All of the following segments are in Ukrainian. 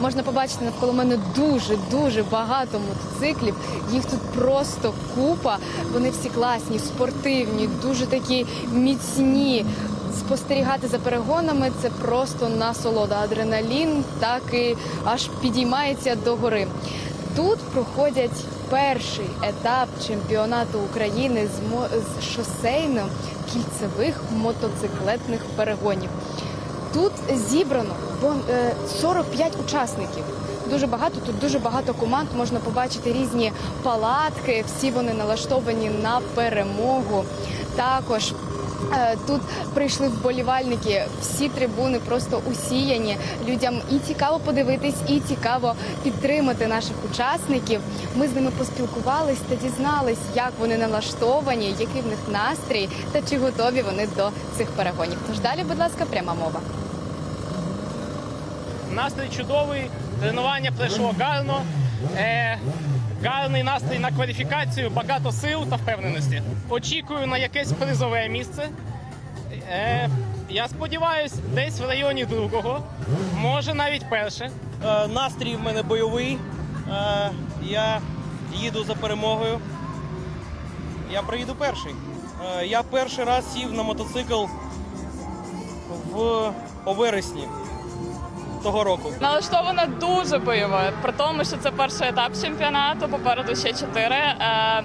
Можна побачити навколо мене дуже дуже багато мотоциклів. Їх тут просто купа. Вони всі класні, спортивні, дуже такі міцні. Спостерігати за перегонами це просто насолода. Адреналін так і аж підіймається до гори. Тут проходять перший етап чемпіонату України з, мо- з шосейно-кільцевих мотоциклетних перегонів. Тут зібрано 45 учасників. Дуже багато тут дуже багато команд. Можна побачити різні палатки. Всі вони налаштовані на перемогу. Також е, тут прийшли вболівальники. Всі трибуни просто усіяні. Людям і цікаво подивитись, і цікаво підтримати наших учасників. Ми з ними поспілкувались та дізнались, як вони налаштовані, який в них настрій та чи готові вони до цих перегонів. Тож далі, будь ласка, пряма мова. Настрій чудовий, тренування пройшло гарно. Е, гарний настрій на кваліфікацію, багато сил та впевненості. Очікую на якесь призове місце. Е, я сподіваюся, десь в районі другого, може навіть перше. Е, Настрій в мене бойовий. Е, Я їду за перемогою. Я приїду перший. Е, Я перший раз сів на мотоцикл в вересні того року. Налаштована дуже бойово, при тому, що це перший етап чемпіонату, попереду ще чотири. Е,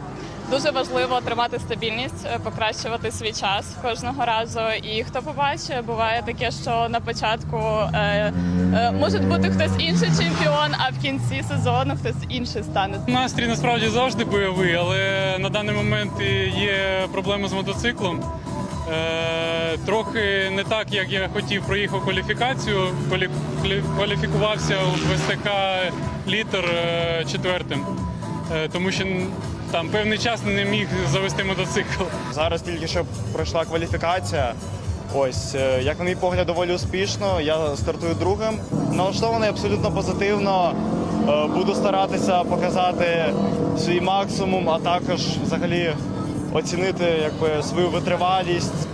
Дуже важливо тримати стабільність, е, покращувати свій час кожного разу. І хто побачить, буває таке, що на початку е, е, може бути хтось інший чемпіон, а в кінці сезону хтось інший стане. Настрій насправді завжди бойовий, але на даний момент є проблеми з мотоциклом. Е, трохи не так, як я хотів, проїхав кваліфікацію. Квалі- квалі- Кваліфікувався в СТК літер е, четвертим, е, тому що там певний час не міг завести мотоцикл. Зараз тільки що пройшла кваліфікація. Ось, як на мій погляд, доволі успішно. Я стартую другим. Налаштований абсолютно позитивно. Буду старатися показати свій максимум, а також взагалі оцінити якби, свою витривалість,